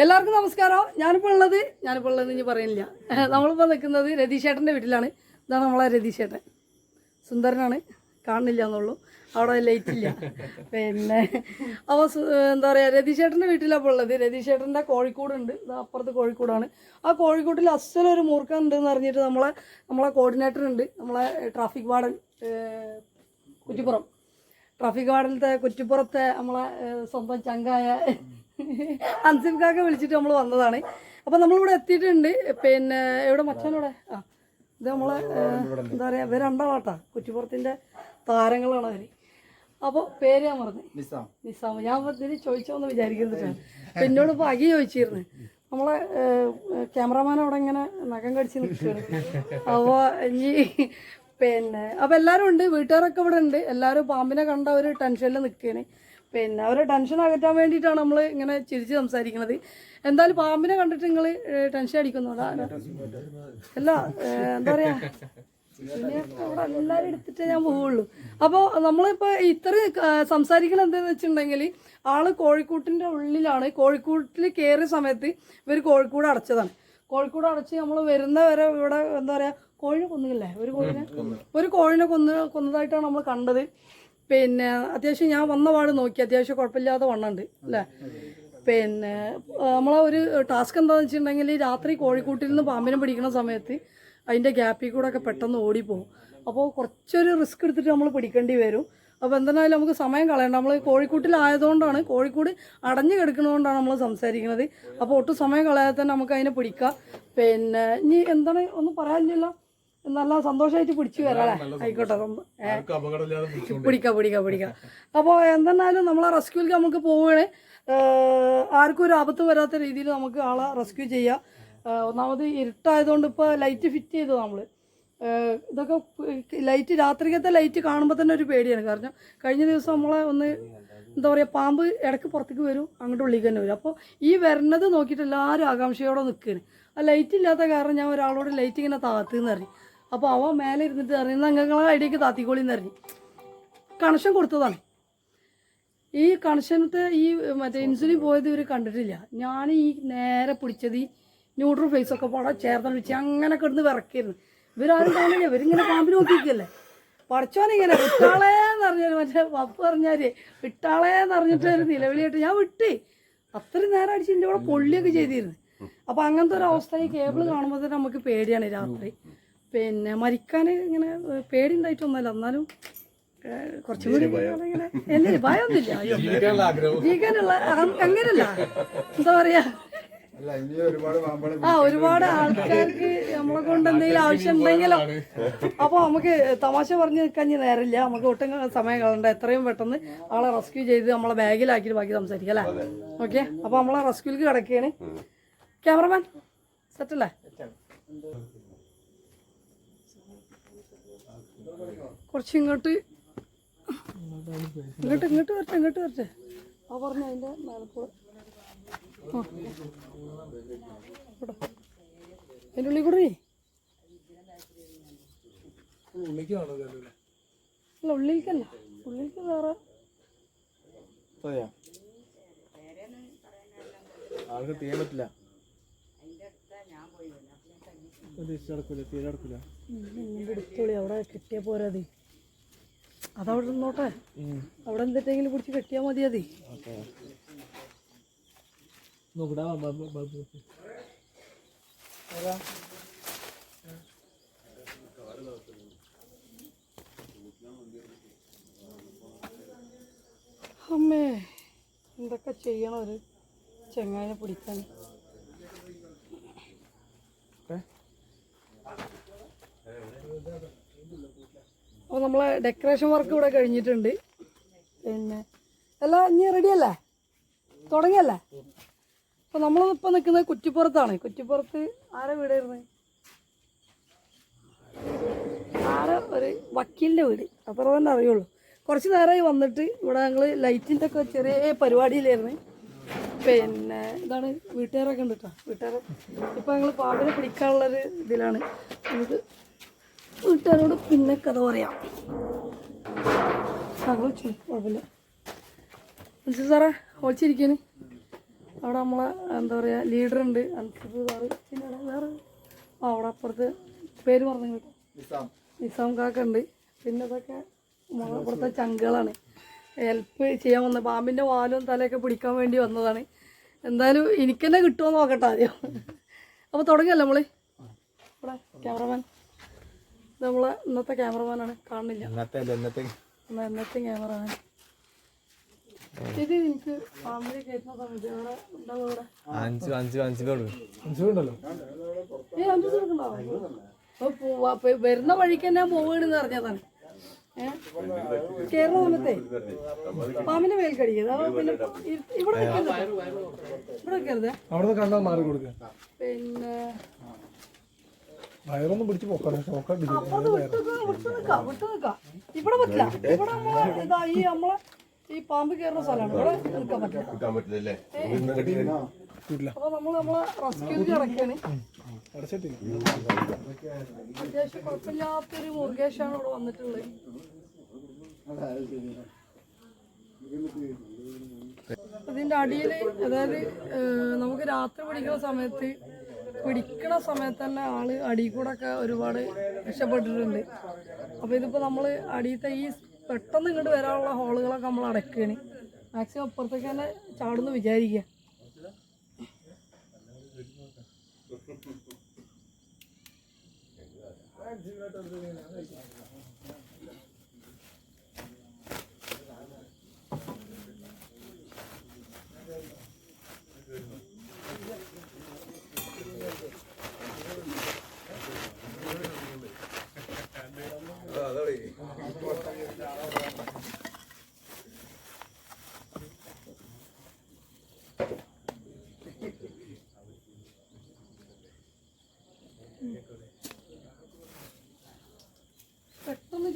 എല്ലാവർക്കും നമസ്കാരം. ഞാനിപ്പോൾ ഉള്ളത് ഞാനിപ്പോൾ ഉള്ളത് ഇനി പറയുന്നില്ല നമ്മളിപ്പോൾ നിൽക്കുന്നത് രതീഷേട്ടന്റെ വീട്ടിലാണ്. ഇതാണ് നമ്മളെ രതീഷേട്ടൻ. സുന്ദരനാണ്. കാണുന്നില്ല എന്നുള്ളൂ. അവിടെ ലൈറ്റ് ഇല്ല. പിന്നെ അപ്പോൾ എന്താ പറയുക രതീഷേട്ടന്റെ വീട്ടിലാണ് ഉള്ളത്. രതീഷേട്ടന്റെ കോഴിക്കോടുണ്ട്. അപ്പുറത്ത് കോഴിക്കോടാണ്. ആ കോഴിക്കോട്ടിൽ അസലൊരു മൂർഖൻ ഉണ്ട് എന്ന് അറിഞ്ഞിട്ട് നമ്മളെ നമ്മളെ കോർഡിനേറ്റർ ഉണ്ട്. നമ്മളെ ട്രാഫിക് വാർഡൻ കുറ്റിപ്പുറം. ട്രാഫിക് വാർഡിലത്തെ കുറ്റിപ്പുറത്തെ നമ്മളെ സ്വന്തം ചങ്കായ അൻസിം കാക്ക വിളിച്ചിട്ട് നമ്മൾ വന്നതാണ്. അപ്പോൾ നമ്മളിവിടെ എത്തിയിട്ടുണ്ട്. പിന്നെ എവിടെ മച്ചാനോടെ ആ ഇത് നമ്മളെ എന്താ പറയുക ഇവർ രണ്ടാളാട്ടാ. കുറ്റിപ്പുറത്തിന്റെ താരങ്ങളാണ് അവർ അപ്പോൾ പേര് ഞാൻ പറഞ്ഞു നിസാം. ഞാൻ ഇതിന് ചോദിച്ചോന്ന് വിചാരിക്കുന്നിട്ടാണ് അപ്പം എന്നോട് ഇപ്പോൾ അകി ചോദിച്ചിരുന്നു. നമ്മളെ ക്യാമറമാൻ അവിടെ ഇങ്ങനെ നഖം കടിച്ച് നിൽക്കുകയാണ്. അപ്പോൾ ഇനി പിന്നെ അപ്പോൾ എല്ലാവരും ഉണ്ട്. വീട്ടുകാരൊക്കെ ഇവിടെ ഉണ്ട്. എല്ലാവരും പാമ്പിനെ കണ്ട ഒരു ടെൻഷനിൽ നിൽക്കുകയാണ്. പിന്നെ അവരെ ടെൻഷൻ അകറ്റാൻ വേണ്ടിയിട്ടാണ് നമ്മൾ ഇങ്ങനെ ചിരിച്ച് സംസാരിക്കുന്നത് എന്തായാലും പാമ്പിനെ കണ്ടിട്ട് നിങ്ങൾ ടെൻഷൻ അടിക്കുന്നുണ്ടോ അല്ല എന്താ പറയാ? പിന്നെ അവിടെ എല്ലാവരും എടുത്തിട്ടേ ഞാൻ പോവുള്ളൂ. അപ്പോൾ നമ്മളിപ്പോൾ ഇത്ര സംസാരിക്കണം എന്താണെന്ന് വെച്ചിട്ടുണ്ടെങ്കിൽ ആൾ കോഴിക്കോട്ടിന്റെ ഉള്ളിലാണ്. കോഴിക്കോട്ടിൽ കയറിയ സമയത്ത് ഇവർ കോഴിക്കോട് അടച്ചതാണ്. കോഴിക്കോട് അടച്ച് നമ്മൾ വരുന്ന വരെ ഇവിടെ എന്താ പറയുക കോഴിനെ കൊന്നില്ലേ? ഒരു കോഴിനെ? ഒരു കോഴിനെ കൊന്ന് കൊന്നതായിട്ടാണ് നമ്മൾ കണ്ടത്. പിന്നെ അത്യാവശ്യം ഞാൻ വന്ന പാട് നോക്കി. അത്യാവശ്യം കുഴപ്പമില്ലാതെ വണ്ണുണ്ട് അല്ലേ? പിന്നെ നമ്മളെ ഒരു ടാസ്ക് എന്താണെന്ന് വെച്ചിട്ടുണ്ടെങ്കിൽ രാത്രി കോഴിക്കൂട്ടിൽ നിന്ന് പാമ്പിനെ പിടിക്കുന്ന സമയത്ത് അതിന്റെ ഗ്യാപ്പിൽ കൂടെ ഒക്കെ പെട്ടെന്ന് ഓടിപ്പോകും അപ്പോൾ കുറച്ചൊരു റിസ്ക് എടുത്തിട്ട് നമ്മൾ പിടിക്കേണ്ടി വരും. അപ്പോൾ എന്തായാലും നമുക്ക് സമയം കളയണ്ട. നമ്മൾ കോഴിക്കൂട്ടിലായതുകൊണ്ടാണ് കോഴിക്കൂട് അടഞ്ഞു കിടക്കുന്നതുകൊണ്ടാണ് നമ്മൾ സംസാരിക്കുന്നത്. അപ്പോൾ ഒട്ടും സമയം കളയാതെ തന്നെ നമുക്ക് അതിനെ പിടിക്കാം. പിന്നെ ഇനി എന്താണ് ഒന്നും പറയാനില്ല നല്ല സന്തോഷമായിട്ട് പിടിച്ചു വരാളെ ആയിക്കോട്ടെ പിടിക്കാം പിടിക്കാം പിടിക്കാം. അപ്പോൾ എന്തെന്നാലും നമ്മളെ റെസ്ക്യൂലേക്ക് നമുക്ക് പോവുകയാണ്. ആർക്കും ഒരു ആപത്ത് വരാത്ത രീതിയിൽ നമുക്ക് ആളെ റെസ്ക്യൂ ചെയ്യാം. ഒന്നാമത് ഇരുട്ടായതുകൊണ്ട് ഇപ്പോൾ ലൈറ്റ് ഫിറ്റ് ചെയ്തു നമ്മൾ ഇതൊക്കെ ലൈറ്റ് രാത്രിക്കത്തെ ലൈറ്റ് കാണുമ്പോൾ തന്നെ ഒരു പേടിയാണ്. കാരണം കഴിഞ്ഞ ദിവസം നമ്മളെ ഒന്ന് എന്താ പറയുക പാമ്പ് ഇടയ്ക്ക് പുറത്തേക്ക് വരും അങ്ങോട്ട് ഉള്ളിലേക്ക് തന്നെ വരും. അപ്പോൾ ഈ വരുന്നത് നോക്കിയിട്ട് എല്ലാവരും ആകാംക്ഷയോടെ നിൽക്കുകയാണ് ആ ലൈറ്റ് ഇല്ലാത്ത കാരണം ഞാൻ ഒരാളോട് ലൈറ്റ് ഇങ്ങനെ താത്തുന്ന് അറിഞ്ഞു അപ്പോൾ അവ മേലെ ഇരുന്നിട്ട് അറിയുന്ന അംഗങ്ങളെ ഐഡിയക്ക് താത്തിക്കോളിന്ന് അറിഞ്ഞു കണക്ഷൻ കൊടുത്തതാണ്. ഈ കണക്ഷനത്തെ ഈ മറ്റേ ഇൻസുലിൻ പോയത് ഇവർ കണ്ടിട്ടില്ല. ഞാൻ ഈ നേരെ പിടിച്ചത് ഈ ന്യൂട്രൽ ഫേസ് ഒക്കെ പാടെ ചേർത്ത് വെച്ച് അങ്ങനെ കിടന്ന് വിറക്കിയിരുന്നു. ഇവരാരും കാണില്ല ഇവരിങ്ങനെ പാമ്പിന് നോക്കിയിരിക്കല്ലേ? പഠിച്ചോനിങ്ങനെ വിട്ടാളേന്ന് പറഞ്ഞാൽ മറ്റേ പപ്പ് പറഞ്ഞാൽ വിട്ടാളേന്ന് പറഞ്ഞിട്ട് ഒരു നിലവിളിയായിട്ട് ഞാൻ വിട്ടി. അത്രയും നേരം അടിച്ച് എന്റെ കൂടെ പൊള്ളിയൊക്കെ ചെയ്തിരുന്നു. അപ്പൊ അങ്ങനത്തെ ഒരു അവസ്ഥ ഈ കേബിൾ കാണുമ്പോൾ തന്നെ നമുക്ക് പേടിയാണ് രാത്രി. പിന്നെ മരിക്കാൻ ഇങ്ങനെ പേടി ഉണ്ടായിട്ടൊന്നുമല്ല എന്നാലും കുറച്ചും കൂടി ഇങ്ങനെ എന്തിന് ഭയമൊന്നുമില്ല. ജീവിക്കാനുള്ള അങ്ങനല്ല. എന്താ പറയാ? ആ ഒരുപാട് ആൾക്കാർക്ക് നമ്മളെ കൊണ്ട് എന്തെങ്കിലും ആവശ്യം ഉണ്ടെങ്കിലോ. അപ്പൊ നമുക്ക് തമാശ പറഞ്ഞ് നിൽക്കാൻ ഇനി നേരമില്ല. നമുക്ക് ഒട്ടും സമയം കളണ്ട എത്രയും പെട്ടെന്ന് ആളെ റെസ്ക്യൂ ചെയ്ത് നമ്മളെ ബാഗിലാക്കിയിട്ട് ബാക്കി സംസാരിക്കാം അല്ലേ? ഓക്കെ? അപ്പൊ നമ്മളെ റെസ്ക്യൂലേക്ക് കിടക്കുകയാണ് ക്യാമറമാൻ സെറ്റല്ലേ കുറച്ച് ഇങ്ങോട്ട് ഇങ്ങോട്ട് ഇങ്ങോട്ട് വരട്ടെ ഇങ്ങോട്ട് വരട്ടെ. ആ പറഞ്ഞ അതിന്റെ മേലപ്പോ ആ. ഇവിടെ. അതിന്റെ ഉള്ളിൽ കൂടെ അല്ല ഉള്ളിലേക്കല്ല. ഉള്ളിലേക്ക് വേറെ ആൾക്ക് തീയാൻ പറ്റില്ല. എടുത്തോളി അവിടെ കെട്ടിയാ പോരാ അത് അതവിടെ നിന്നോട്ടെ. അവിടെ എന്തിട്ടെങ്കിലും പിടിച്ച് കെട്ടിയാ മതി അത് അമ്മേ എന്തൊക്കെ ചെയ്യണം ഒരു ചെങ്ങായ പിടിക്കാൻ? നമ്മളെ ഡെക്കറേഷൻ വർക്ക് ഇവിടെ കഴിഞ്ഞിട്ടുണ്ട്. പിന്നെ എല്ലാം ഇനി റെഡിയല്ലേ തുടങ്ങിയല്ലേ? അപ്പോൾ നമ്മളിപ്പോൾ നിൽക്കുന്നത് കുറ്റിപ്പുറത്താണ്. കുറ്റിപ്പുറത്ത് ആരെ വീടായിരുന്നു? ആരെ? ഒരു വക്കീലിന്റെ വീട്. അത്ര തന്നെ അറിയുള്ളൂ. കുറച്ച് നേരമായി വന്നിട്ട് ഇവിടെ ഞങ്ങൾ ലൈറ്റിന്റെ ഒക്കെ ചെറിയ പരിപാടിയിലായിരുന്നു. പിന്നെ ഇതാണ് വീട്ടുകാരൊക്കെ ഉണ്ട് കേട്ടോ വീട്ടുകാർ ഇപ്പോൾ ഞങ്ങൾ പാമ്പിനെ പിടിക്കാനുള്ളൊരു ഇതിലാണ്. നമുക്ക് വീട്ടുകാരോട് പിന്നെ കഥ പറയാം. കുഴപ്പമില്ല. വിളിച്ചു സാറേ ഒളിച്ചിരിക്കാന് അവിടെ നമ്മളെ എന്താ പറയുക ലീഡർ ഉണ്ട് സാറ്. പിന്നെ അവിടെ വേറെ അവിടെ അപ്പുറത്ത് പേര് പറഞ്ഞു കേട്ടോ. നിസാം. കാക്ക ഉണ്ട് പിന്നെ അതൊക്കെ ഇവിടുത്തെ ചങ്കുകളാണ്. ഹെൽപ്പ് ചെയ്യാൻ വന്ന പാമ്പിന്റെ വാലും തലയൊക്കെ പിടിക്കാൻ വേണ്ടി വന്നതാണ്. എന്തായാലും എനിക്ക് തന്നെ കിട്ടുമോ നോക്കട്ടെ ആദ്യം. അപ്പോൾ തുടങ്ങിയല്ലോ നമ്മൾ ഇവിടെ ക്യാമറമാൻ നമ്മളെ ഇന്നത്തെ ക്യാമറമാനാണ് കാണുന്നില്ല ഇന്നത്തെ ഇന്നത്തെ. ഇന്നത്തെ ക്യാമറമാൻ ഇത് എനിക്ക് ഫാമിലി കയറ്റുന്ന സമയത്ത് അവിടെ ഉണ്ടാവും ഇവിടെ അഞ്ച് അഞ്ച് അഞ്ച് ഏ അഞ്ച് ദിവസം പോവാ- ഇപ്പൊ വരുന്ന വഴിക്ക് തന്നെ പോവുകയാണെന്ന് അറിഞ്ഞതാണ് കേരളത്തെ സമയത്തേ പാമ്പിന്റെ മേൽ കടിക്കരുത് പിന്നെ ഇവിടെ ഇവിടെ പിന്നെ വയറൊന്നും പിടിച്ച് പോക്കണം നിക്ക. ഇവിടെ പറ്റില്ല. ഇവിടെ നമ്മളെ ഇതാ ഈ നമ്മളെ ഈ പാമ്പ് കയറുന്ന സ്ഥലമാണ്. ഇവിടെ നിൽക്കാൻ പറ്റില്ല. അപ്പൊ നമ്മൾ നമ്മളെ റെസ്ക്യൂ ഇറക്കിയാണ്. അടച്ചിട്ടില്ല. അത്യാവശ്യം കുഴപ്പമില്ലാത്തൊരു മുരുകേഷാണ് ഇവിടെ വന്നിട്ടുള്ളത്. ഇതിന്റെ അടിയിൽ അതായത് നമുക്ക് രാത്രി പിടിക്കുന്ന സമയത്ത് പിടിക്കണ സമയത്ത് തന്നെ ആൾ അടി കൂടെ ഒക്കെ ഒരുപാട് രക്ഷപ്പെട്ടിട്ടുണ്ട്. അപ്പോൾ ഇതിപ്പോ നമ്മൾ അടിയത്തെ ഈ പെട്ടെന്ന് ഇങ്ങോട്ട് വരാനുള്ള ഹോളുകളൊക്കെ നമ്മൾ അടക്കുകയാണ് മാക്സിമം അപ്പുറത്തേക്ക് തന്നെ ചാടുന്ന് വിചാരിക്കുക പെട്ടെന്ന്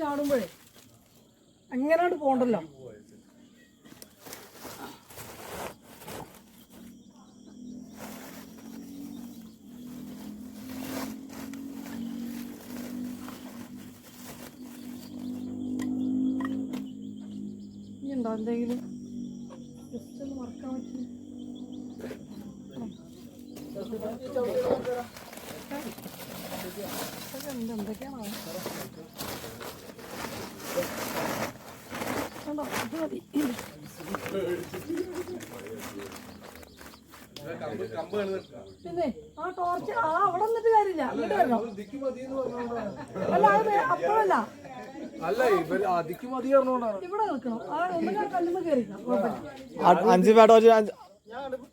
ചാടുമ്പോഴേ അങ്ങനെയായിട്ട് പോണ്ടല്ലോ. എന്തെങ്കിലും? ജസ്റ്റ് എന്തൊക്കെയാണോ കണ്ടോ ഇത് മതി പിന്നെ ആ ടോർച്ച് ആ അവിടെ നിന്നിട്ട് കാര്യമില്ല. അങ്ങോട്ട് വരണം? അല്ല അത് വേ- അപ്പോഴല്ല. അല്ല ഇവർ അതിക്ക് മതി പറഞ്ഞോണ്ടാണ്. ഇവിടെ നിൽക്കണം. ആ കല്ലുമ്മ അഞ്ച് അഞ്ച്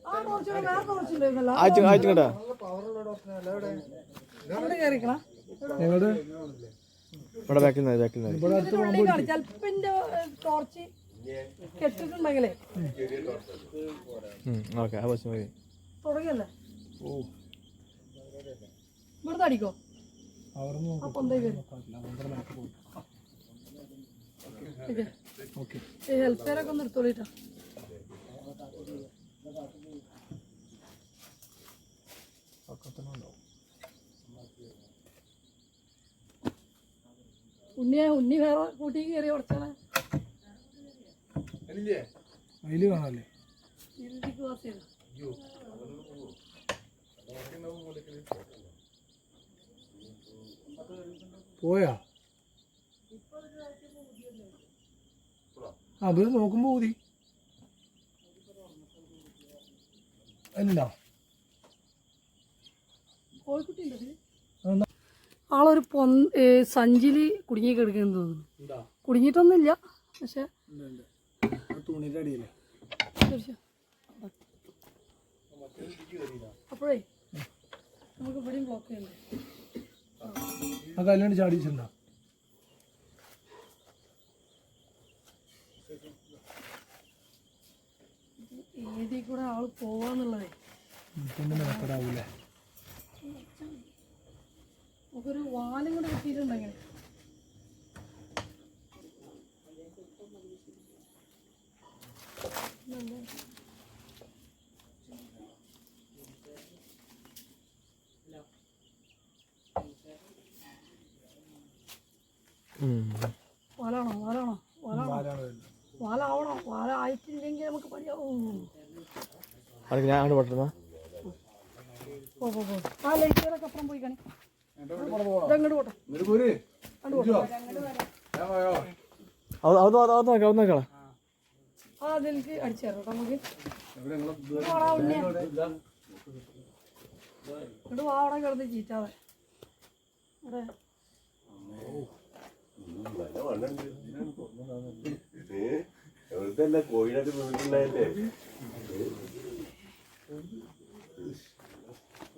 ആ ടോർച്ച് വേറെ ടോർച്ച് ഉണ്ടായിരുന്നല്ലോ അവിടെ കയറിക്കണം ഇവിടെ ബാക്കിൽ നിന്ന് ബാക്കിൽ നിന്ന്. ചിലപ്പോ ടോർച്ച് കെട്ടിട്ടുണ്ടെങ്കിലേ ഓക്കെ ആ ബസ് മതി. തുടങ്ങിയല്ലേ? ഓ. ഇവിടുന്ന് അടിക്കോ? അവിടുന്ന് ആ പൊന്തേ കയറി ഓക്കെ. ഈ ഹെൽത്ത് കെയറൊക്കെ ഒന്ന് എടുത്തോളിട്ടാ ഉണ്ണിയെ ഉണ്ണി വേറെ കൂട്ടി കയറി ഉടച്ചാണ് അതിൽ കാണാല്ലേ പോയാ? അത് നോക്കുമ്പോ ഊതി. എന്താ കോഴിക്കുട്ടി ഉണ്ടോ? ആളൊരു പൊ സഞ്ചിലി കുടുങ്ങി കിടക്കുന്നു തോന്നുന്നു. കുടുങ്ങിയിട്ടൊന്നുമില്ല. പക്ഷെ അപ്പോഴേ നമുക്ക് ഇവിടെയും ബ്ലോക്ക് ചെയ്യണ്ടേ? ഏതിൽ കൂടെ ആൾ പോവാന്നുള്ളതേ? പിന്നെ മെനക്കെടാവൂലേ നമുക്കൊരു വാലും കൂടെ കിട്ടിയിട്ടുണ്ടെങ്കിൽ. വാലാണോ? വാലാണോ? വാലാണോ? വാലാവണോ. വാല ആയിട്ടില്ലെങ്കിൽ നമുക്ക് പണിയാവും ഞാൻ അങ്ങോട്ട് പെട്ടെന്നാ? പോ പോ പോ. ആ ലൈറ്റുകളൊക്കെ അപ്പുറം പോയി കാണി. ഇതങ്ങോട്ട് പോട്ടെ. അങ്ങോട്ട് പോട്ടെ. അത് അത് അത് അത് നോക്കാം അത് നോക്കാം ആ അതിലേക്ക് അടിച്ചു തരാം കേട്ടോ നമുക്ക്. ഇങ്ങോട്ട് വാ അവിടെ കിടന്ന് ചീറ്റാതെ. എവിടുത്തെ എന്റെ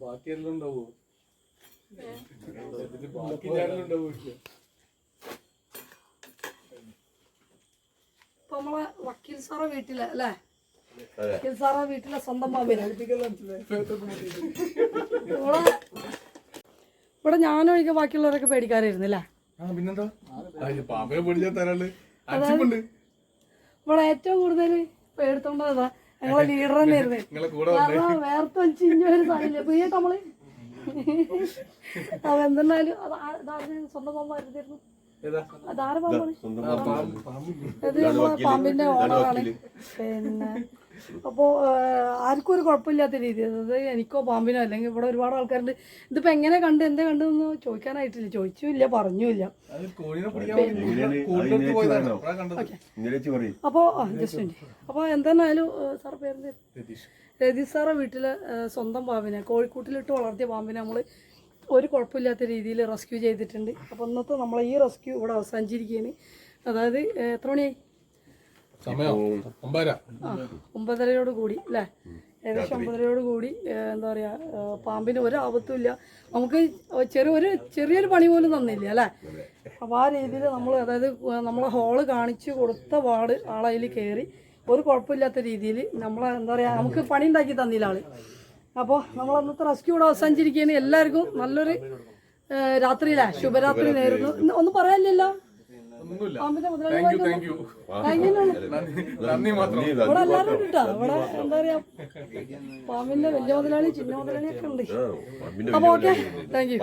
ബാക്കിയെല്ലാം ഉണ്ടാവോ നമ്മളെ വക്കീൽ സാറ വീട്ടിലെ അല്ലേ? സാറെ വീട്ടിലെ സ്വന്തം പാമ്പിനെ ഇവിടെ ഇവിടെ ഞാനൊഴികെ ബാക്കിയുള്ളവരൊക്കെ പേടിക്കാറായിരുന്നില്ലേ ആ പിന്നെന്താ? പാമ്പിനെ പൊടിച്ചാൽ തരാൾ അച്ചിപ്പുണ്ട് ഇവിടെ ഏറ്റവും കൂടുതൽ പേടുത്തോണ്ടതാ ഞങ്ങളെ ലീഡർ തന്നെയായിരുന്നു. വേർത്ത് ഒരു സാധനമില്ല പ്രിയട്ട് നമ്മൾ അവ എന്തെന്നാലും അത് ആ- ഇതാരുടെ സ്വന്തം ഏതാ പാമ്പാണ്? നമ്മളെ പാമ്പിന്റെ ഓണറാണ്. പിന്നെ അപ്പോ ആർക്കും ഒരു കുഴപ്പമില്ലാത്ത രീതി അതായത് എനിക്കോ പാമ്പിനോ അല്ലെങ്കിൽ ഇവിടെ ഒരുപാട് ആൾക്കാരുണ്ട്. ഇതിപ്പോ എങ്ങനെ കണ്ട് എന്താ കണ്ടെന്ന് ചോദിക്കാനായിട്ടില്ല. ചോദിച്ചില്ല പറഞ്ഞുമില്ല. അപ്പോ ജസ്റ്റ് അപ്പോ എന്തായാലും സാർ പേര് രതീഷ്. രതീഷ് സാറെ വീട്ടിലെ സ്വന്തം പാമ്പിനെ കോഴിക്കൂട്ടിലിട്ട് വളർത്തിയ പാമ്പിനെ നമ്മൾ ഒരു കുഴപ്പമില്ലാത്ത രീതിയിൽ റെസ്ക്യൂ ചെയ്തിട്ടുണ്ട്. അപ്പോൾ ഇന്നത്തെ നമ്മൾ ഈ റെസ്ക്യൂ ഇവിടെ അവസാനിച്ചിരിക്കുകയാണ്. അതായത് എത്ര മണിയായി? ഒമ്പതരയോട് കൂടി അല്ലേ? ഏകദേശം ഒമ്പതരയോട് കൂടി എന്താ പറയുക പാമ്പിന് ഒരു ആപത്തുമില്ല നമുക്ക് ചെറിയ ഒരു ചെറിയൊരു പണി പോലും തന്നില്ല അല്ലേ? അപ്പോൾ ആ രീതിയിൽ നമ്മൾ അതായത് നമ്മളെ ഹോൾ കാണിച്ചു കൊടുത്ത പാട് ആളതിൽ കയറി ഒരു കുഴപ്പമില്ലാത്ത രീതിയിൽ നമ്മളെ എന്താ പറയുക നമുക്ക് പണി ഉണ്ടാക്കി തന്നില്ല ആൾ. അപ്പോൾ നമ്മൾ അന്നത്തെ റെസ്ക്യൂ ഇവിടെ അവസാനിച്ചിരിക്കുകയാണ്. എല്ലാവർക്കും നല്ലൊരു രാത്രിയിലാ ശുഭരാത്രി നേരുന്നു. ഒന്നും പറയാനില്ലല്ലോ? ഇവിടെ എല്ലാരും കിട്ടാ ഇവിടെ എന്താ പറയാ? പാമ്പിന്റെ വലിയ മുതലാളി ചിന്ന മുതലാളി ഒക്കെ ഉണ്ട് അപ്പൊ ഓക്കെ. Thank you